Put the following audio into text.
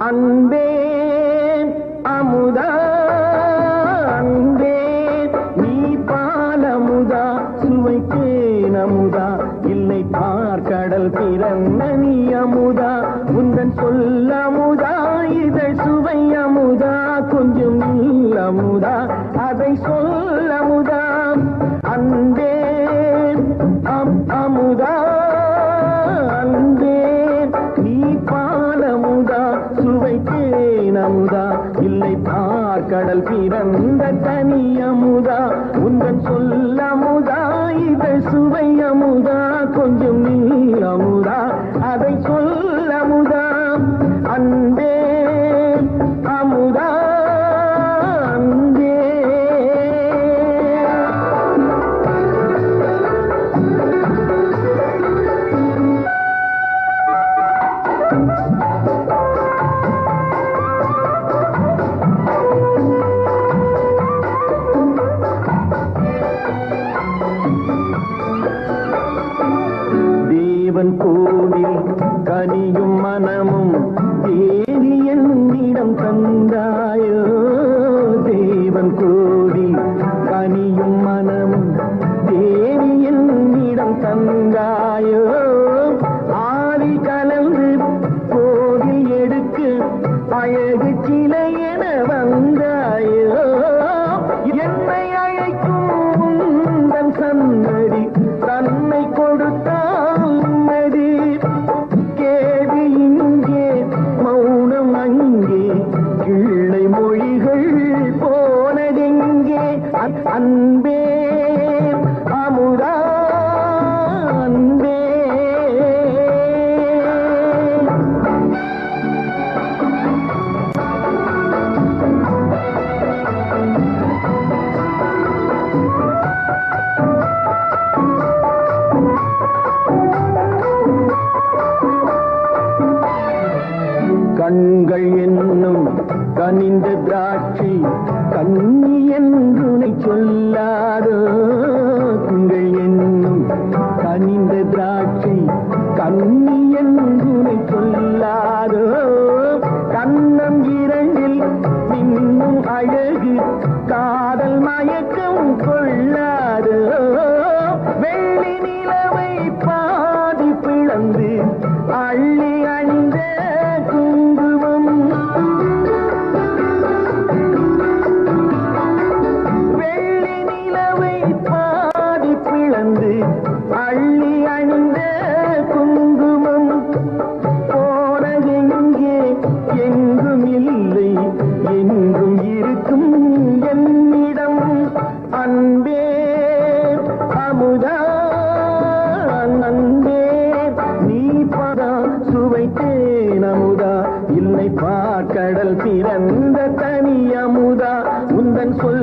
அன்பே அமுதா அன்பே நீ பாலமுதா சுவைத்தேன் அமுதா இல்லை பார்க்கடல் பிறந்த நீ அமுதா உந்தன் சொல்ல அமுதா இதழ் சுவை அமுதா. கொஞ்சம் நில் அமுதா அதை சொல்ல அமுதா அன்பே. அம் அமுதா. அன்பே. நீ பாலமுதா சுவைத்தேன் அமுதா இல்லை பார்க்கடல் பிறந்த தனி அமுதா உந்தன் சொல்ல அமுதா இதழ் சுவை அமுதா கொஞ்சம் நீ அமுதா அதை சொல்ல அமுதா அன்பே. தேவன் கோவில் அழகு கிளை என வந்தாயோ? என்னை அழைக்கும் தன் சன்னதி தன்னை கொடுத்தாமதி கேள்வி இங்கே மௌனம் அங்கே கீழ் கண்கள் என்னும் கனிந்த திராட்சை கண்ணி என்றுனை சொல்லாதோ? கண்கள் என்னும் கனிந்த திராட்சை கண்ணி என்றுனை சொல்லாதோ? கண்ணம் இரண்டில் இன்னும் அழகு காதல் மயக்கம் கொள்ளாதோ? வெள்ளி நிலவை பாதி பிளந்து அள்ளி கடல் பிறந்த தனியமுதா உந்தன் சொல்